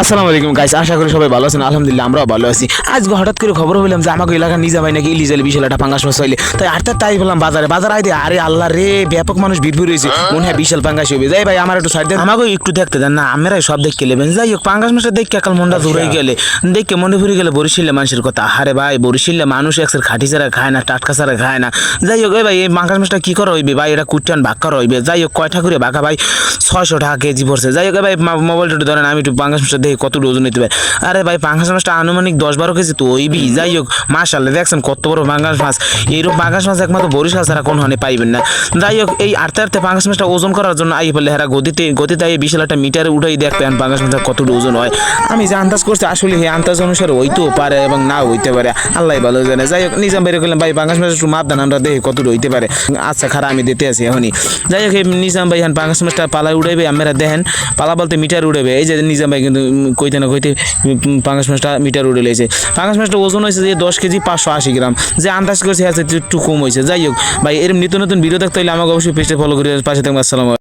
আসসালামু আলাইকুম গাইস আশা করি সবাই ভালো আছেন। আলহামদুলিল্লাহ আমরাও ভালো আছি। আজকে হঠাৎ করে খবর পেলাম যে আমাকে এলাকার নিজা ভাই নাকি ইলিশ আলী বিশাল একটা পাঙ্গাস মাছ হইলে। তাই আটটা তাই পেলাম বাজারে। বাজার আইতে আরে আল্লাহ রে ব্যাপক মানুষ ভিড় ভিড় হয়েছে। মনে হয় বিশাল পাঙ্গাস হবে। যাই ভাই আমার একটু সাইড দেন। আমাকে একটু দেখতে দেন। না আমরাই সব দেখে নেবেন যাই হোক পাঙ্গাস মাছটা দেখে কাল মনটা দূরে গেলে। দেখে মনে ফুরে গেলে বরিশিল্লে মানুষের কথা। আরে ভাই বরিশিল্লে মানুষ একসের খাটি ছাড়া খায় না টাটকা ছাড়া খায় না। যাই হোক এই ভাই এই পাঙ্গাস মাছটা কি করা হইবে? ভাই এটা কুটান ভাগ করা হইবে যাই হোক কয়টা করে বাঁকা ভাই? ছয়শো টাকা কেজি পড়ছে। যাই হোক ভাই মোবাইলটা ধরেন আমি একটু পাঙ্গাস মাছটা দেখি কত ওজন নিতে পারে? আরে ভাই, পাঙ্গাস মাছটা আনুমানিক দশ বারো কেজি তো ওইবি যাই হোক মাশাল্লাহ দেখছেন কত বড় পাঙ্গাস মাছ। এইরকম পাঙ্গাস মাছ একমাত্র বরিশাল ছাড়া কোন হানে পাইবেন না। যাই হোক, এই আটতে আটতে পাঙ্গাস মাছটা ওজন করার জন্য আই বললে হেরা গতিতে গতিতে আই বিশাল একটা মিটারে উঠাই দেখবেন পাঙ্গাস মাছটা কত ওজন হয়। আমি যে আন্দাজ করছি, আসলে এই আন্দাজ অনুসারে হইতেও পারে এবং না হইতে পারে আল্লাহ ভালো জানে। যাই হোক, নিজাম বের করলাম, ভাই, পাঙ্গাস মাছ একটু মাপ দেন আমরা দেখি কতটা হইতে পারে। আচ্ছা খারাপ আমি দিতে আছি এখনই। যাই হোক নিজাম ভাই এখন পাঙ্গাস মাছটা পালায় উড়াইবে আমরা দেখেন, পালা বলতে মিটার উড়াবে এই যে নিজাম ভাই কিন্তু কইতে না কইতে পাঙ্গাস মাছটা মিটার উড়ে লেছে পাঙ্গাস মাছটা ওজন হয়েছে যে দশ কেজি পাঁচশো আশি গ্রাম। যে আন্দাজ করেছে হ্যাঁ একটু কম হয়েছে যাই হোক, ভাই এরকম নিত্য নতুন ভিডিও দেখতে হলে আমাকে অবশ্যই পেজটা ফলো করে পাশে থাকবে আসসালাম